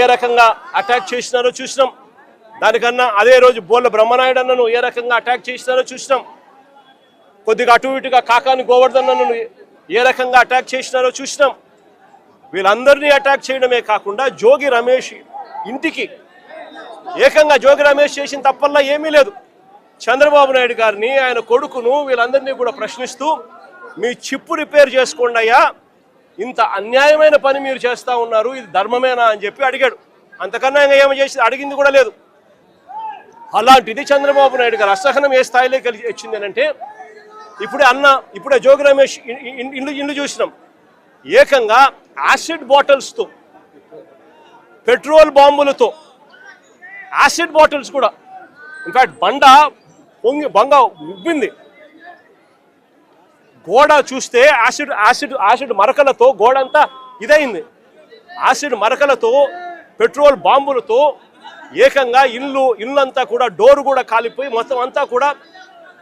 ఏ రకంగా అటాక్ చేసినారో చూసినాం. దానికన్నా అదే రోజు బోళ్ళ బ్రహ్మనాయుడు ఏ రకంగా అటాక్ చేసినారో చూసినాం. కొద్దిగా అటు ఇటుగా కాకాని గోవర్ధన్ అన్నను ఏ రకంగా అటాక్ చేసినారో చూసినాం. వీళ్ళందరినీ అటాక్ చేయడమే కాకుండా జోగి రమేష్ ఇంటికి ఏకంగా జోగి రమేష్ చేసిన తప్పల్లా ఏమీ లేదు. చంద్రబాబు నాయుడు గారిని ఆయన కొడుకును వీళ్ళందరినీ కూడా ప్రశ్నిస్తూ మీ చిప్పు రిపేర్ చేసుకోండి అయ్యా ఇంత అన్యాయమైన పని మీరు చేస్తా ఉన్నారు ఇది ధర్మమేనా అని చెప్పి అడిగాడు. అంతకన్నా ఇంకా ఏమి చేసి అడిగింది కూడా లేదు. అలాంటిది చంద్రబాబు నాయుడు గారు అసహనం ఏ స్థాయిలో కలిసి వచ్చింది అంటే ఇప్పుడే అన్న ఇప్పుడే జోగి రమేష్ ఇండ్లు ఇండ్లు చూసినాం. ఏకంగా యాసిడ్ బాటిల్స్తో పెట్రోల్ బాంబులతో యాసిడ్ బాటిల్స్ కూడా. ఇన్ఫాక్ట్ బండ పొంగి బంగ ఉబ్బింది. గోడ చూస్తే యాసిడ్ యాసిడ్ యాసిడ్ మరకలతో గోడ అంతా ఇదైంది. యాసిడ్ మరకలతో పెట్రోల్ బాంబులతో ఏకంగా ఇల్లు ఇల్లంతా కూడా డోర్ కూడా కాలిపోయి మొత్తం అంతా కూడా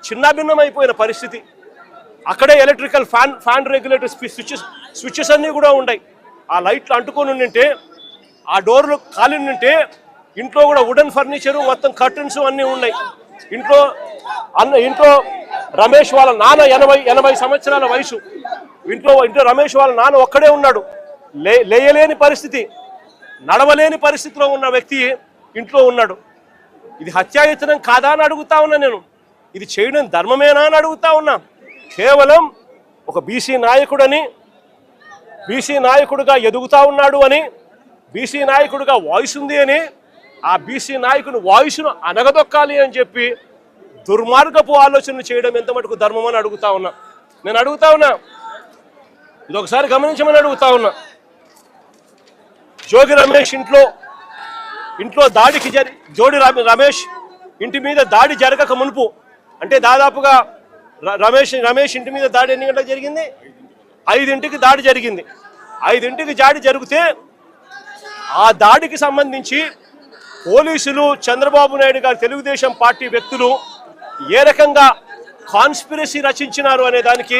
చిన్నాభిన్నమైపోయిన పరిస్థితి. అక్కడే electrical fan fan regulator switches switches అన్నీ కూడా ఉన్నాయి ఆ లైట్లు అంటుకొని ఉండింటే ఆ డోర్లు కాలి ఉంటే ఇంట్లో కూడా వుడెన్ ఫర్నిచరు మొత్తం కర్టన్స్ అన్నీ ఉన్నాయి. ఇంట్లో అన్న ఇంట్లో రమేష్ వాళ్ళ నాన్న ఎనభై ఎనభై సంవత్సరాల వయసు. ఇంట్లో ఇంట్లో రమేష్ వాళ్ళ నాన్న ఒక్కడే ఉన్నాడు. లే లేయలేని పరిస్థితి. నడవలేని పరిస్థితిలో ఉన్న వ్యక్తి ఇంట్లో ఉన్నాడు. ఇది హత్యాయత్నం కాదా అని అడుగుతా ఉన్నా నేను. ఇది చేయడం ధర్మమేనా అని అడుగుతా ఉన్నా. కేవలం ఒక బీసీ నాయకుడని బీసీ నాయకుడుగా ఎదుగుతా ఉన్నాడు అని బీసీ నాయకుడిగా వాయిస్ ఉంది అని ఆ బీసీ నాయకుని వాయిస్ను అనగదొక్కాలి అని చెప్పి దుర్మార్గపు ఆలోచనలు చేయడం ఎంత మటుకు ధర్మం అని అడుగుతా ఉన్నా. నేను అడుగుతా ఉన్నా. ఇది ఒకసారి గమనించమని అడుగుతా ఉన్నా. జోగి రమేష్ ఇంట్లో ఇంట్లో దాడికి జరి జోడి రమేష్ ఇంటి మీద దాడి జరగక మునుపు అంటే దాదాపుగా ర- రమేష్ రమేష్ ఇంటి మీద దాడి ఎన్ని గంటలకు జరిగింది? ఐదింటికి దాడి జరిగింది. ఐదింటికి దాడి జరిగితే ఆ దాడికి సంబంధించి పోలీసులు చంద్రబాబు నాయుడు గారు తెలుగుదేశం పార్టీ వ్యక్తులు ఏ రకంగా కాన్స్పిరసీ రచించినారు అనే దానికి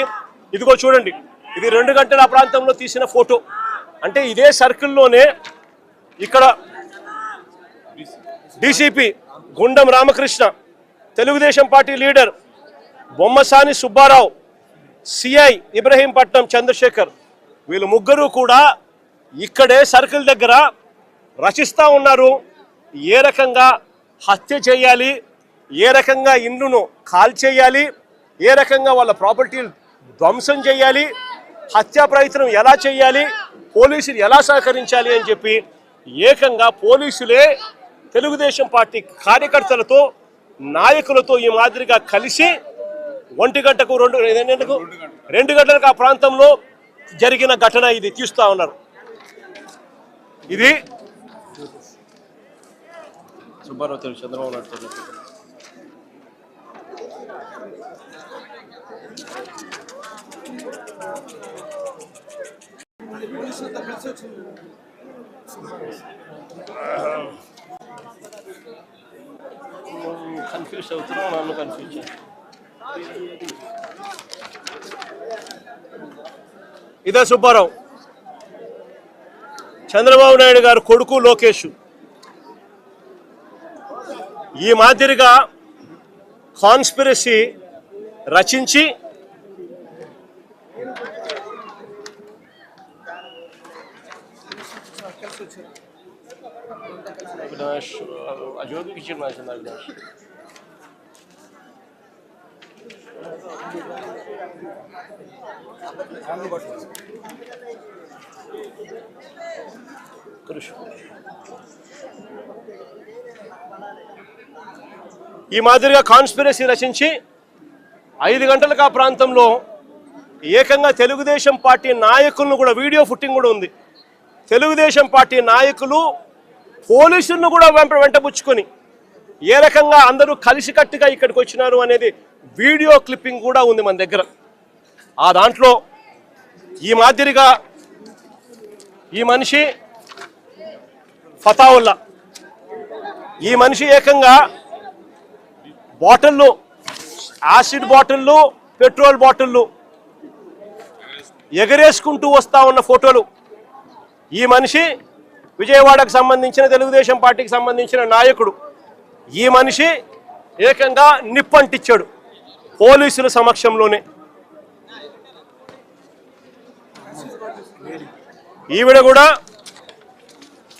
ఇదిగో చూడండి. ఇది రెండు గంటల ప్రాంతంలో తీసిన ఫోటో. అంటే ఇదే సర్కిల్లోనే ఇక్కడ DCP Gundam Ramakrishna Telugudesam party leader Bommasani Subbarao CI Ibrahimpatnam Chandrasekhar వీళ్ళు ముగ్గురు కూడా ఇక్కడే సర్కిల్ దగ్గర రచిస్తూ ఉన్నారు. ఏ రకంగా హత్య చేయాలి ఏ రకంగా ఇండ్లును కాల్ చేయాలి ఏ రకంగా వాళ్ళ ప్రాపర్టీలు ధ్వంసం చేయాలి హత్యా ప్రయత్నం ఎలా చేయాలి పోలీసులు ఎలా సహకరించాలి అని చెప్పి ఏకంగా పోలీసులే తెలుగుదేశం పార్టీ కార్యకర్తలతో నాయకులతో ఈ మాదిరిగా కలిసి ఒంటి గంటకు రెండు ఎన్ని గంటలకు రెండు గంటలకు ఆ ప్రాంతంలో జరిగిన ఘటన ఇది తీస్తా ఉన్నారు. ఇది సుబ్బారావు చంద్రబాబు నాయుడు కన్ఫ్యూజ్ అవుతున్నావు నన్ను కన్ఫ్యూజ్ ఇదే సుబ్బారావు. చంద్రబాబు నాయుడు గారు కొడుకు లోకేష్. ఈ మాదిరిగా కాన్స్పిరసీ రచించి అవినాష్ అజోగికి ఇచ్చిన అవినాష్ కృషి ఈ మాదిరిగా కాన్స్పిరసీ రచించి ఐదు గంటలకు ఆ ప్రాంతంలో ఏకంగా తెలుగుదేశం పార్టీ నాయకులను కూడా వీడియో ఫుట్టింగ్ కూడా ఉంది. తెలుగుదేశం పార్టీ నాయకులు పోలీసులను కూడా వెంట వెంటబుచ్చుకొని ఏ రకంగా అందరూ కలిసికట్టుగా ఇక్కడికి వచ్చినారు అనేది వీడియో క్లిప్పింగ్ కూడా ఉంది మన దగ్గర. ఆ దాంట్లో ఈ మాదిరిగా ఈ మనిషి ఫతావుల్లా. ఈ మనిషి ఏకంగా బాటిళ్ళు యాసిడ్ బాటిళ్ళు పెట్రోల్ బాటిళ్ళు ఎగరేసుకుంటూ వస్తా ఉన్న ఫోటోలు. ఈ మనిషి విజయవాడకు సంబంధించిన తెలుగుదేశం పార్టీకి సంబంధించిన నాయకుడు. ఈ మనిషి ఏకంగా నిప్పంటిచ్చాడు పోలీసుల సమక్షంలోనే. ఈవిడ కూడా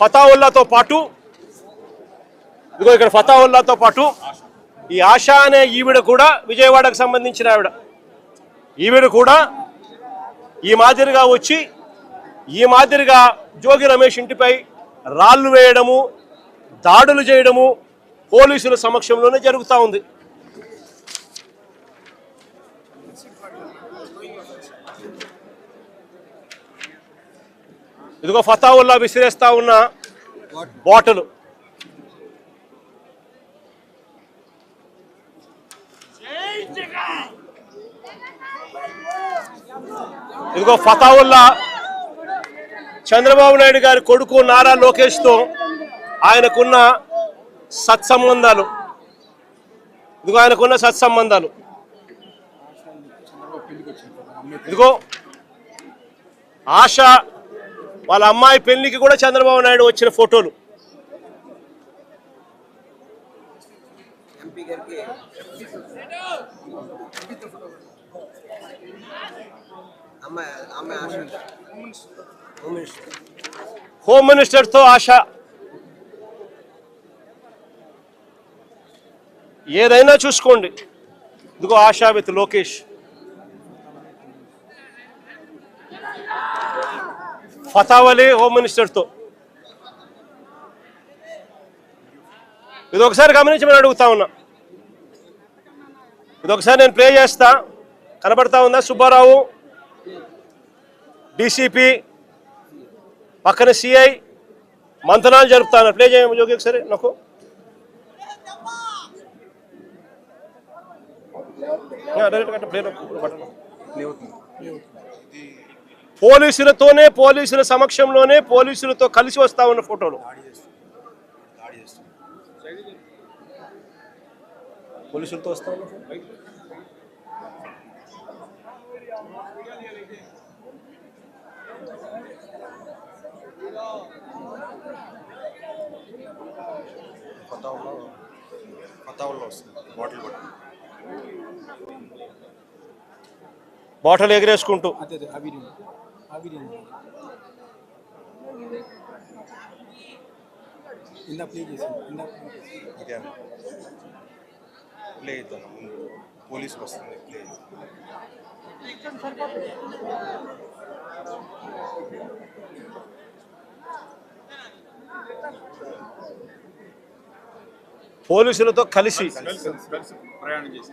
ఫతావుల్లాతో పాటు ఇదిగో ఇక్కడ ఫతావుల్లాతో పాటు ఈ ఆశా అనే ఈవిడ కూడా విజయవాడకు సంబంధించిన ఆవిడ. ఈవిడ కూడా ఈ మాదిరిగా వచ్చి ఈ మాదిరిగా జోగి రమేష్ ఇంటిపై రాళ్ళు వేయడము దాడులు చేయడము పోలీసుల సమక్షంలోనే జరుగుతూ ఉంది. ఇదిగో ఫతావుల్లా విసిరేస్తా ఉన్న బాటలు. ఇదిగో ఫతావుల్లా చంద్రబాబు నాయుడు గారి కొడుకు నారా లోకేష్తో ఆయనకున్న సత్సంబంధాలు. ఇదిగో ఆయనకున్న సత్సంబంధాలు. ఇదిగో ఆశ వాళ్ళ అమ్మాయి పెళ్ళికి కూడా చంద్రబాబు నాయుడు వచ్చిన ఫోటోలు. ఎంపీ గారికి అమ్మాయి అమ్మాయి ఆశ హోమ్ మినిస్టర్ హోమ్ మినిస్టర్తో ఆశ ఏదైనా చూసుకోండి ఇదిగో ఆశా విత్ లోకేష్ ఫతావలి హోమ్ మినిస్టర్తో ఇది ఒకసారి గమనించమని అడుగుతా ఉన్నా ఇదొకసారి నేను ప్లే చేస్తా. కనబడతా ఉందా సుబ్బారావు? డీసీపీ పక్కన సిఐ మంతనాలు జరుపుతాను ప్లే చేయము జోగి ఒకసారి నాకు. పోలీసులతోనే పోలీసుల సమక్షంలోనే పోలీసులతో కలిసి వస్తా ఉన్న ఫోటోలు. పోలీసులతో వస్తా ఉన్న ఫోటో కొత్తలో కొత్తలో వస్తుంది. బాటిల్ కొట్టి బాటలు ఎగరేసుకుంటూ. అదే ఇందా ప్లే ఇందా. ప్లే అవుతాను ముందు పోలీసులు వస్తుంది ప్లే పోలీసులతో కలిసి ప్రయాణం చేసి.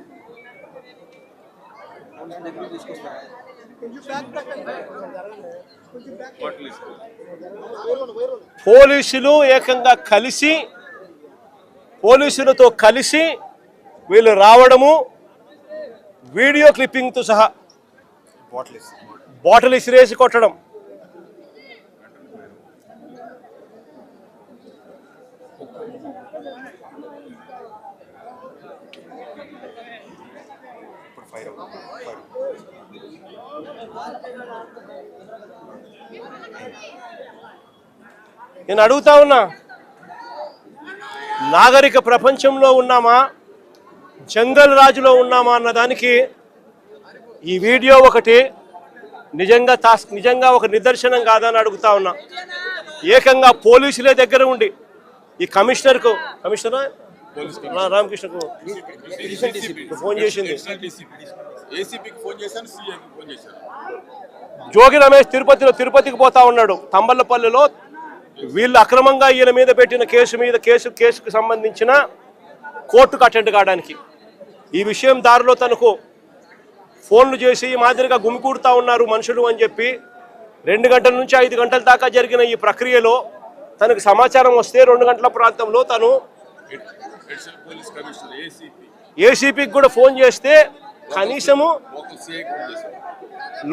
పోలీసులు ఏకంగా కలిసి పోలీసులతో కలిసి వీళ్ళు రావడము వీడియో క్లిప్పింగ్తో సహా బాటిల్ ఇసిరేసి కొట్టడం. నేను అడుగుతా ఉన్నా నాగరిక ప్రపంచంలో ఉన్నామా? జంగల్ రాజులో ఉన్నామా అన్న దానికి ఈ వీడియో ఒకటి నిజంగా తాస్ నిజంగా ఒక నిదర్శనం కాదని అడుగుతా ఉన్నా. ఏకంగా పోలీసులే దగ్గర ఉండి ఈ కమిషనర్కు కమిషనర్? రామకృష్ణకు ఫోన్ చేసింది. జోగి రమేష్ తిరుపతిలో తిరుపతికి పోతా ఉన్నాడు. తంబల్లపల్లిలో వీళ్ళు అక్రమంగా ఈయన మీద పెట్టిన కేసు మీద కేసు కేసుకు సంబంధించిన కోర్టుకు అటెండ్ కావడానికి. ఈ విషయం దారిలో తనకు ఫోన్లు చేసి మాదిరిగా గుమికూడుతా ఉన్నారు మనుషులు అని చెప్పి రెండు గంటల నుంచి ఐదు గంటల దాకా జరిగిన ఈ ప్రక్రియలో తనకు సమాచారం వస్తే రెండు గంటల ప్రాంతంలో తను ఏసీపీకి కూడా ఫోన్ చేస్తే కనీసము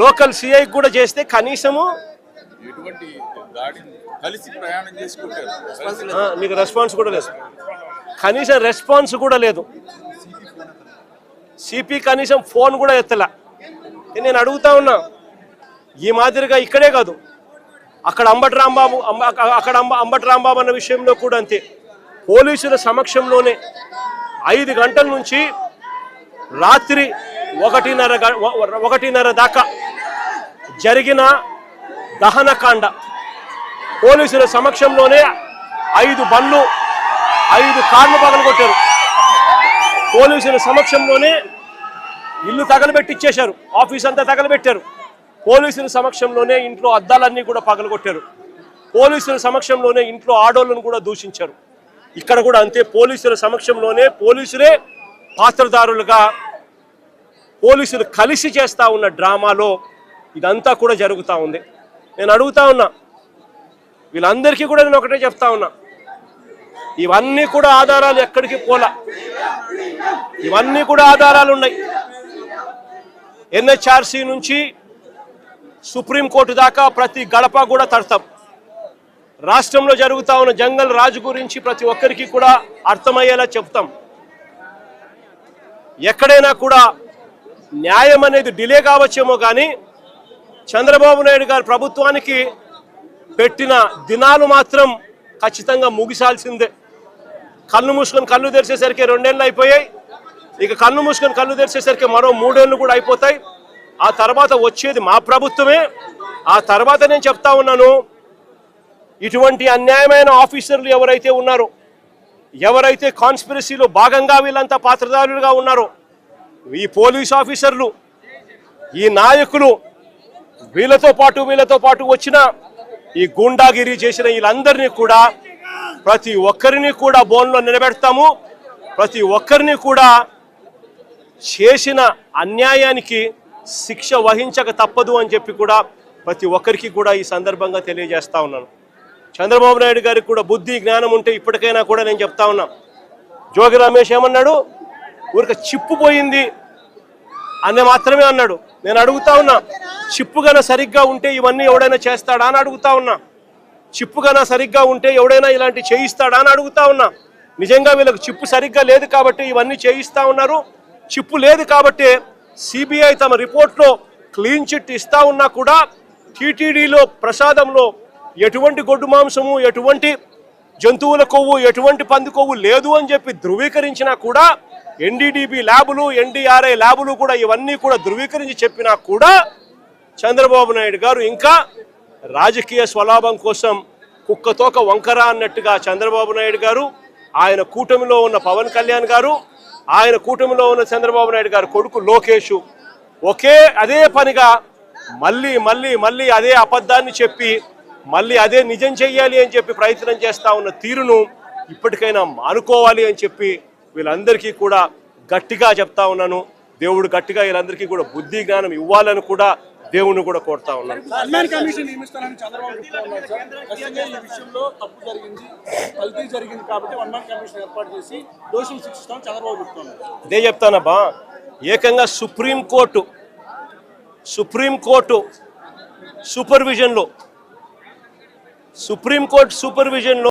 లోకల్ సిఐ సిఐకి కూడా చేస్తే కనీసము మీకు రెస్పాన్స్ కూడా లేదు. కనీసం రెస్పాన్స్ కూడా లేదు. సిపి కనీసం ఫోన్ కూడా ఎత్తలా. నేను అడుగుతా ఉన్నా. ఈ మాదిరిగా ఇక్కడే కాదు. అక్కడ అంబటి రాంబాబు అంబ- అక్కడ అంబ అంబటి రాంబాబు అన్న విషయంలో కూడా అంతే. పోలీసుల సమక్షంలోనే ఐదు గంటల నుంచి రాత్రి ఒకటిన్నర ఒకటిన్నర దాకా జరిగిన దహనకాండ. పోలీసుల సమక్షంలోనే ఐదు బండ్లు ఐదు కార్లు పగలగొట్టారు. పోలీసుల సమక్షంలోనే ఇల్లు తగలబెట్టిచ్చేశారు. ఆఫీస్ అంతా తగలబెట్టారు. పోలీసుల సమక్షంలోనే ఇంట్లో అద్దాలన్నీ కూడా పగలగొట్టారు. పోలీసుల సమక్షంలోనే ఇంట్లో ఆడోళ్ళను కూడా దూషించారు. ఇక్కడ కూడా అంతే పోలీసుల సమక్షంలోనే పోలీసులే పాత్రదారులుగా పోలీసులు కలిసి చేస్తూ ఉన్న డ్రామాలో ఇదంతా కూడా జరుగుతూ ఉంది. నేను అడుగుతా ఉన్నా వీళ్ళందరికీ కూడా నేను ఒకటే చెప్తా ఉన్నా ఇవన్నీ కూడా ఆధారాలు ఎక్కడికి పోలా. ఇవన్నీ కూడా ఆధారాలు ఉన్నాయి. ఎన్హెచ్ఆర్సి నుంచి సుప్రీంకోర్టు దాకా ప్రతి గడప కూడా తడతాం. రాష్ట్రంలో జరుగుతా ఉన్న జంగల్ రాజు గురించి ప్రతి ఒక్కరికి కూడా అర్థమయ్యేలా చెప్తాం. ఎక్కడైనా కూడా న్యాయం అనేది డిలే కావచ్చేమో కానీ చంద్రబాబు నాయుడు గారి ప్రభుత్వానికి పెట్టిన దినాలు మాత్రం ఖచ్చితంగా ముగిసాల్సిందే. కళ్ళు మూసుకొని కళ్ళు తెరిచేసరికి రెండేళ్ళు అయిపోయాయి. ఇక కళ్ళు మూసుకొని కళ్ళు తెరిచేసరికి మరో మూడేళ్ళు కూడా అయిపోతాయి. ఆ తర్వాత వచ్చేది మా ప్రభుత్వమే. ఆ తర్వాత నేను చెప్తా ఉన్నాను ఇటువంటి అన్యాయమైన ఆఫీసర్లు ఎవరైతే ఉన్నారో ఎవరైతే కాన్స్పిరసీలో భాగంగా వీళ్ళంతా పాత్రధారులుగా ఉన్నారో ఈ పోలీస్ ఆఫీసర్లు ఈ నాయకులు వీళ్ళతో పాటు వీళ్ళతో పాటు వచ్చిన ఈ గూండాగిరి చేసిన వీళ్ళందరినీ కూడా ప్రతి ఒక్కరిని కూడా బోన్లో నిలబెడతాము. ప్రతి ఒక్కరిని కూడా చేసిన అన్యాయానికి శిక్ష వహించక తప్పదు అని చెప్పి కూడా ప్రతి ఒక్కరికి కూడా ఈ సందర్భంగా తెలియజేస్తా ఉన్నాను. చంద్రబాబు నాయుడు గారికి కూడా బుద్ధి జ్ఞానం ఉంటే ఇప్పటికైనా కూడా నేను చెప్తా ఉన్నా. జోగి రమేష్ ఏమన్నాడు? ఊరిక చిప్పు పోయింది అనే మాత్రమే అన్నాడు. నేను అడుగుతా ఉన్నా చిప్పు గన సరిగ్గా ఉంటే ఇవన్నీ ఎవడైనా చేస్తాడా అని అడుగుతా ఉన్నా. చిప్పుగా సరిగ్గా ఉంటే ఎవడైనా ఇలాంటి చేయిస్తాడా అని అడుగుతా ఉన్నా. నిజంగా వీళ్ళకి చిప్పు సరిగ్గా లేదు కాబట్టి ఇవన్నీ చేయిస్తా ఉన్నారు. చిప్పు లేదు కాబట్టి సిబిఐ తమ రిపోర్ట్లో క్లీన్ చిట్ ఇస్తా ఉన్నా కూడా టీటీడీలో ప్రసాదంలో ఎటువంటి గొడ్డు మాంసము ఎటువంటి జంతువుల కొవ్వు ఎటువంటి పంది కొవ్వు లేదు అని చెప్పి ధృవీకరించినా కూడా ఎన్డీడీబీ ల్యాబులు ఎన్డీఆర్ఐ ల్యాబులు కూడా ఇవన్నీ కూడా ధృవీకరించి చెప్పినా కూడా చంద్రబాబు నాయుడు గారు ఇంకా రాజకీయ స్వలాభం కోసం కుక్కతోక వంకర అన్నట్టుగా చంద్రబాబు నాయుడు గారు ఆయన కూటమిలో ఉన్న పవన్ కళ్యాణ్ గారు ఆయన కూటమిలో ఉన్న చంద్రబాబు నాయుడు గారు కొడుకు లోకేష్ ఒకే అదే పనిగా మళ్ళీ మళ్ళీ మళ్ళీ అదే అబద్ధాన్ని చెప్పి మళ్ళీ అదే నిజం చెయ్యాలి అని చెప్పి ప్రయత్నం చేస్తూ ఉన్న తీరును ఇప్పటికైనా మానుకోవాలి అని చెప్పి వీళ్ళందరికీ కూడా గట్టిగా చెప్తా ఉన్నాను. దేవుడు గట్టిగా వీళ్ళందరికీ కూడా బుద్ధి జ్ఞానం ఇవ్వాలని కూడా దేవుణ్ణి కూడా కోరుతా ఉన్నాను అదే చెప్తానబ్బా ఏకంగా సుప్రీంకోర్టు సుప్రీంకోర్టు సూపర్విజన్లో సుప్రీంకోర్టు సూపర్విజన్లో